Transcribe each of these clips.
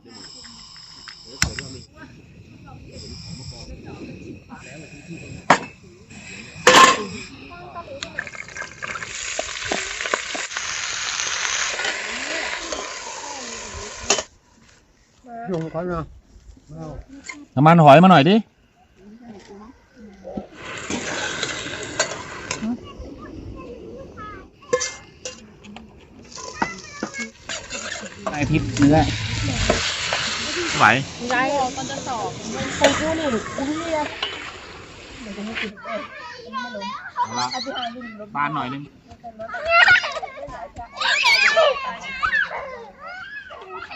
บได้หมดเดี๋ยวเกิดว่ามียุงเขาเนาะน้ำมันหอยมาหน่อยดิไอทิพย์เนื้อ ไหวได้ก็จะสอบคนกูนี่กูเรียกเอาละบานหน่อยนึง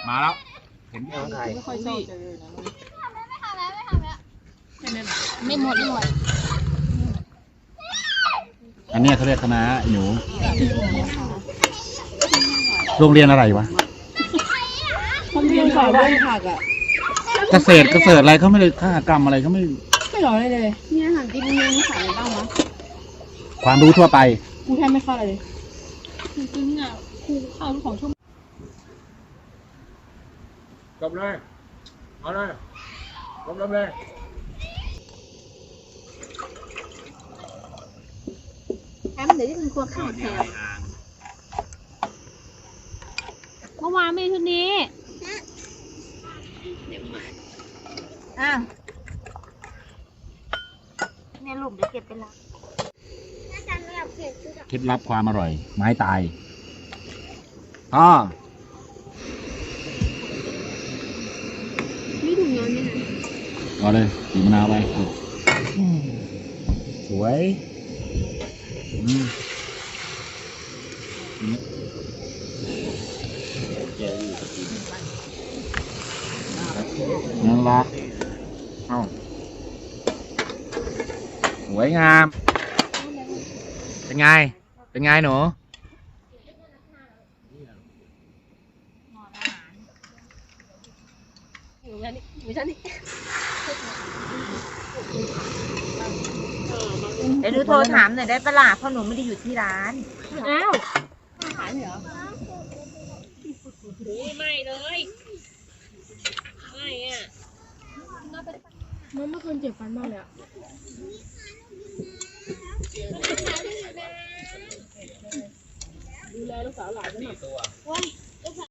มาแล้ว เห็นยังไงไม่ค่อยชอบเจอนะไม่หมดไม่หมดอันเนี้ยเขาเรียกคณะหนูโรงเรียนอะไรวะคนเรียนสอนเรื่องผักอะ เกษตรเกษตรอะไรเขาไม่ได้ข้ากรรมอะไรเขาไม่ไม่หรอเลยเลยเนี่ยอาหารที่นี่มีสอนอะไรบ้างวะความรู้ทั่วไปกูแทบไม่เข้าเลยจริงๆอะครูเข้าทุกของชั่วโมงจบเลยเอาเลยจบเลยแอมเดี๋ยวที่คุณครัวข้าวแถวเมื่อวานไม่ชุดนี้ อะเนี่ยลูกเดี๋ยวเก็บไปละอาจารย์ไม่อยากเปลี่ยนชุดเคล็ดลับความอร่อย ไม้ตายอ๋อไม่ถุงย้อนนี่นะเอาเลยสีมะนาวไปอืมสวยอืมแกอยู่กับกินนั่นละเอ้าสวยงาม เป็นไง เป็นไงหนู อยู่ชั้นนี้อยู่ชั้นนี้เดี๋ยวหนูโทรถามหน่อยได้ปะล่ะเพราะหนูไม่ได้อยู่ที่ร้าน อ้าวขายเหรอไม่เลย ไม่อะ มันเมื่อคืนเจ็บฟันมากเลยอะดูแลลูกสาวหลานด้วยนะ